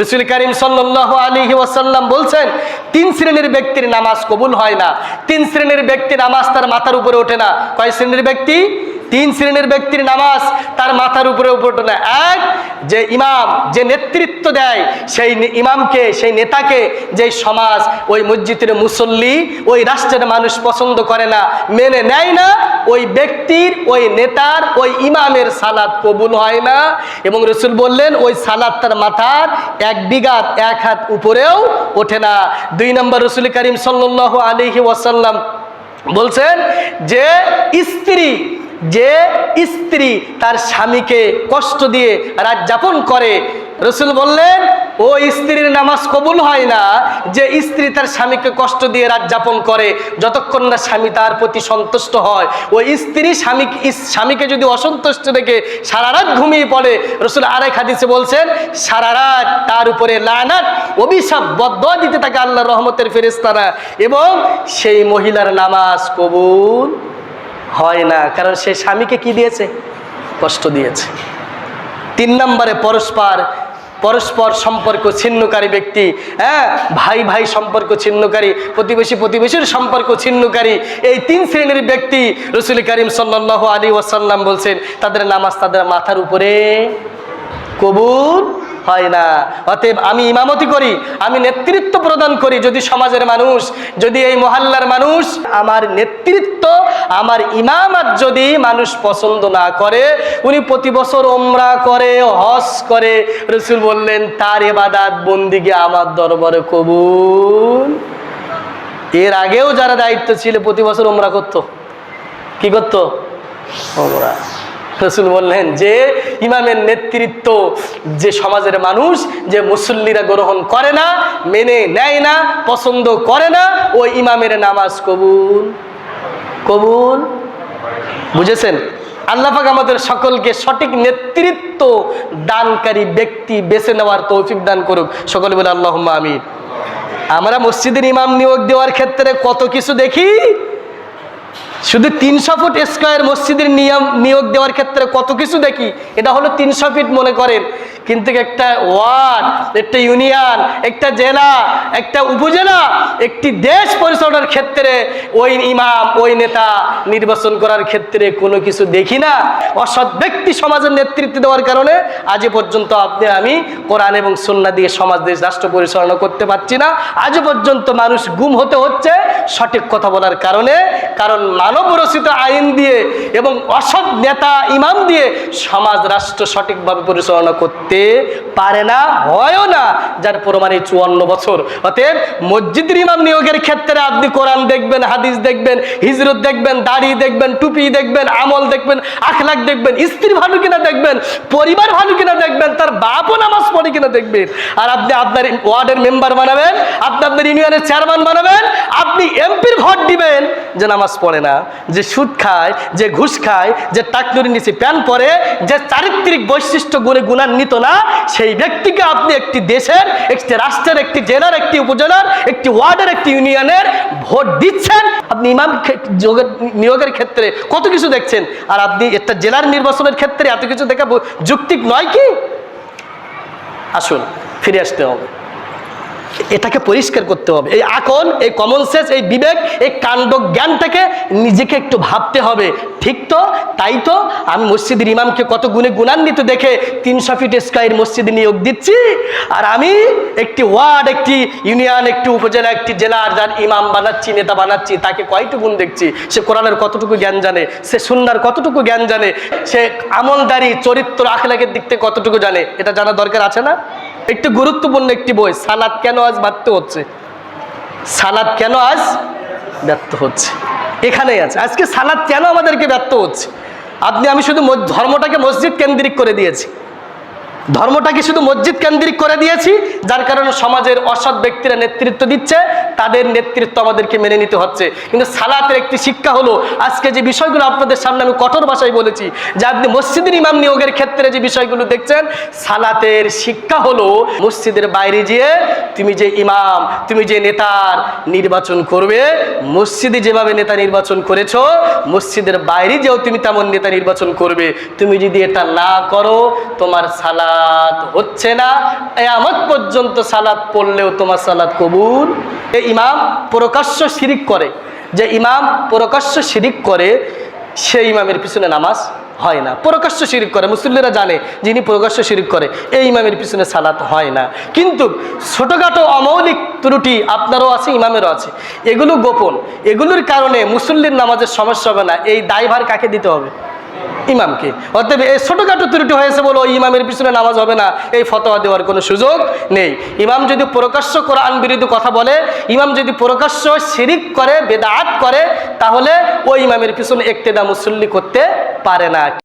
রসুল করিম সাল্লাহ আলী ওয়াসাল্লাম বলছেন, তিন শ্রেণির ব্যক্তির নামাজ কবুল হয় না। তিন শ্রেণির ব্যক্তি নামাজ তার মাথার উপরে ওঠে না। কয় শ্রেণির ব্যক্তি? তিন শ্রেণির ব্যক্তির নামাজ তার মাথার উপরে উপরে না। এক, যে ইমাম যে নেতৃত্ব দেয়, সেই ইমামকে, সেই নেতাকে যে সমাজ, ওই মসজিদের মুসল্লি, ওই রাষ্ট্রের মানুষ পছন্দ করে না, মেনে নেয় না, ওই ব্যক্তির, ওই নেতার, ওই ইমামের সালাদ কবুল হয় না। এবং রসুল বললেন, ওই সালাদ তার মাথার এক বিঘাত, এক হাত উপরেও ওঠে না। দুই নম্বর রসুল করিম সাল্লাহ আলিহি ওয়াসাল্লাম বলছেন যে স্ত্রী যে স্ত্রী তার স্বামীকে কষ্ট দিয়ে রাত যাপন করে, রসুল বললেন, ও স্ত্রীর নামাজ কবুল হয় না, যে স্ত্রী তার স্বামীকে কষ্ট দিয়ে রাত যাপন করে, যতক্ষণ না স্বামী তার প্রতি সন্তুষ্ট হয় ও স্ত্রী স্বামী স্বামীকে যদি অসন্তুষ্ট রেখে সারা রাত ঘুমিয়ে পড়ে, রসুল আরেক হাদিসে বলছেন, সারা রাত তার উপরে লানাত, অভিশাপ বদ্ধ দিতে থাকে আল্লাহ রহমতের ফেরেস্তারা এবং সেই মহিলার নামাজ কবুল হয় না, কারণ সে স্বামীকে কি দিয়েছে? কষ্ট দিয়েছে। তিন নম্বরে পরস্পর পরস্পর সম্পর্ক ছিন্নকারী ব্যক্তি হ্যাঁ? ভাই ভাই সম্পর্ক ছিন্নকারী, প্রতিবেশী প্রতিবেশীর সম্পর্ক ছিন্নকারী। এই তিন শ্রেণির ব্যক্তি রসুল করিম সাল্লাহ আলী ওয়াসাল্লাম বলছেন, তাদের নামাজ তাদের মাথার উপরে কবুল হয় না। অতএব আমি ইমামতি করি, আমি নেতৃত্ব প্রদান করি। যদি সমাজের মানুষ, যদি এই মহল্লার মানুষ আমার নেতৃত্ব আমার ইমামাত যদি মানুষ পছন্দ না করে, উনি প্রতি বছর ওমরা করে, হজ করে, রসুল বললেন, তার এবাদাত বন্দিকে আমার দরবারে কবুল। এর আগেও যারা দায়িত্ব ছিল, প্রতি বছর ওমরা করতো। কি করতো? ওমরা রসুল বললেন যে, ইমামের নেতৃত্ব যে সমাজের মানুষ, যে মুসল্লিরা গ্রহণ করে না, মেনে নেয় না, পছন্দ করে না, ওই ইমামের নামাজ কবুল। কবুল। বুঝেছেন? আল্লাহাক আমাদের সকলকে সঠিক নেতৃত্ব দানকারী ব্যক্তি বেছে নেওয়ার তৌফিক দান করুক। সকলে বলে আল্লাহ আমিন। আমরা মসজিদের ইমাম নিয়োগ দেওয়ার ক্ষেত্রে কত কিছু দেখি? শুধু তিনশো ফুট স্কোয়ার মসজিদের নিয়ম নিয়োগ দেওয়ার ক্ষেত্রে কত কিছু দেখি? এটা হলো তিনশো ফিট মনে করেন। কিন্তু একটা ওয়ার্ড, একটা ইউনিয়ন, একটা জেলা, একটা উপজেলা, একটি দেশ পরিচালনার ক্ষেত্রে ওই ইমাম, ওই নেতা নির্বাচন করার ক্ষেত্রে কোনো কিছু দেখি না। অসৎ ব্যক্তি সমাজের নেতৃত্ব দেওয়ার কারণে আজ পর্যন্ত আপনি, আমি কোরআন এবং সন্না দিয়ে সমাজ, দেশ, রাষ্ট্র পরিচালনা করতে পারছি না। আজ পর্যন্ত মানুষ গুম হতে হচ্ছে সঠিক কথা বলার কারণে। কারণ মানব রচিত আইন দিয়ে এবং অসৎ নেতা, ইমাম দিয়ে সমাজ রাষ্ট্র সঠিকভাবে পরিচালনা করতে পারে না, হয়ও না, যার প্রমাণ চুয়ান্ন বছর। অতএব মসজিদের ইমাম নিয়োগের ক্ষেত্রে আপনি কোরআন দেখবেন, হাদিস দেখবেন, হিজরত দেখবেন, দাড়ি দেখবেন, টুপি দেখবেন, আমল দেখবেন আখলাক দেখবেন স্ত্রী ভালো কিনা দেখবেন, পরিবার ভালো কিনা দেখবেন, তার বাপও নামাজ পড়ে কিনা দেখবেন। আর আপনি আপনার ওয়ার্ডের মেম্বার বানাবেন, আপনি আপনার ইউনিয়নের চেয়ারম্যান বানাবেন, আপনি এমপির ভোট দিবেন যে নামাজ পড়ে না, যে সুদ খায়, যে ঘুষ খায়, যে টাকনুরি নিচে প্যান পরে, যে চারিত্রিক বৈশিষ্ট্য গুণে গুণান্বিত না, সেই ব্যক্তিকে আপনি একটি দেশের, একটি রাষ্ট্রের, একটি জেলার, একটি উপজেলার, একটি ওয়ার্ডের, একটি ইউনিয়নের ভোট দিচ্ছেন। আপনি ইমাম নিয়োগের ক্ষেত্রে কত কিছু দেখছেন? আর আপনি একটা জেলার নির্বাচনের ক্ষেত্রে এত কিছু দেখা যৌক্তিক নয় কি? আসুন, ফিরে আসতে হবে। এটাকে পরিষ্কার করতে হবে। এই আকল এই কমন সেন্স এই বিবেক, এই কাণ্ড জ্ঞানটাকে নিজেকে একটু ভাবতে হবে। ঠিক তো? তাই তো? আমি মসজিদের ইমামকে কত গুণে গুণান্বিত দেখে তিনশো ফিট স্কোয়ার মসজিদে নিয়োগ দিচ্ছি। আর আমি একটি ওয়ার্ড, একটি ইউনিয়ন, একটি উপজেলা, একটি জেলার যার ইমাম বানাচ্ছি, নেতা বানাচ্ছি, তাকে কয়টু গুণ দেখছি? সে কোরআনের কতটুকু জ্ঞান জানে? সে সুন্নার কতটুকু জ্ঞান জানে? সে আমলদারি, চরিত্র, আখলাকের দিক থেকে কতটুকু জানে? এটা জানা দরকার আছে না? একটু গুরুত্বপূর্ণ একটি বই, সালাদ কেন আজ ব্যর্থ হচ্ছে? সালাদ কেন আজ ব্যর্থ হচ্ছে? এখানেই আছে। আজকে সালাদ কেন আমাদেরকে ব্যর্থ হচ্ছে? আপনি, আমি শুধু ধর্মটাকে মসজিদ কেন্দ্রিক করে দিয়েছি। ধর্মটাকে শুধু মসজিদ কেন্দ্রিক করে দিয়েছি, যার কারণে সমাজের অসৎ ব্যক্তিরা নেতৃত্ব দিচ্ছে, তাদের নেতৃত্ব আমাদেরকে মেনে নিতে হচ্ছে। কিন্তু সালাতের একটি শিক্ষা হলো, আজকে যে বিষয়গুলো আপনাদের সামনে আমি কঠোর ভাষায় বলেছি, যে আপনি মসজিদের ইমাম নিয়োগের ক্ষেত্রে যে বিষয়গুলো দেখছেন, সালাতের শিক্ষা হলো মসজিদের বাইরে গিয়ে তুমি যে ইমাম, তুমি যে নেতার নির্বাচন করবে, মসজিদে যেভাবে নেতা নির্বাচন করেছ, মসজিদের বাইরে যেও তুমি তেমন নেতা নির্বাচন করবে। তুমি যদি এটা না করো, তোমার সালাত হচ্ছে না। এমন পর্যন্ত সালাত পড়লেও তোমার সালাত কবুল। এই ইমাম প্রকাশ্য শিরিক করে। যে ইমাম প্রকাশ্য শিরিক করে সেই ইমামের পিছনে নামাজ হয় না। প্রকাশ্য শিরিক করে, মুসল্লিরা জানে যিনি প্রকাশ্য শিরিক করে, এই ইমামের পিছনে সালাত হয় না। কিন্তু ছোটোখাটো অমৌলিক ত্রুটি আপনারও আছে, ইমামেরও আছে। এগুলো গোপন। এগুলোর কারণে মুসল্লির নামাজের সমস্যা হবে না। এই দায়ভার কাকে দিতে হবে? ইমামকে। অর্থাৎ এই ছোটোখাটো ত্রুটি হয়েছে বলে ওই ইমামের পিছনে নামাজ হবে না, এই ফতোয়া দেওয়ার কোনো সুযোগ নেই। ইমাম যদি প্রকাশ্য কোরআন বিরোধী কথা বলে, ইমাম যদি প্রকাশ্য শিরিক করে, বেদাত করে, তাহলে ওই ইমামের পিছনে একটেদা মুসল্লি করতে পারে না।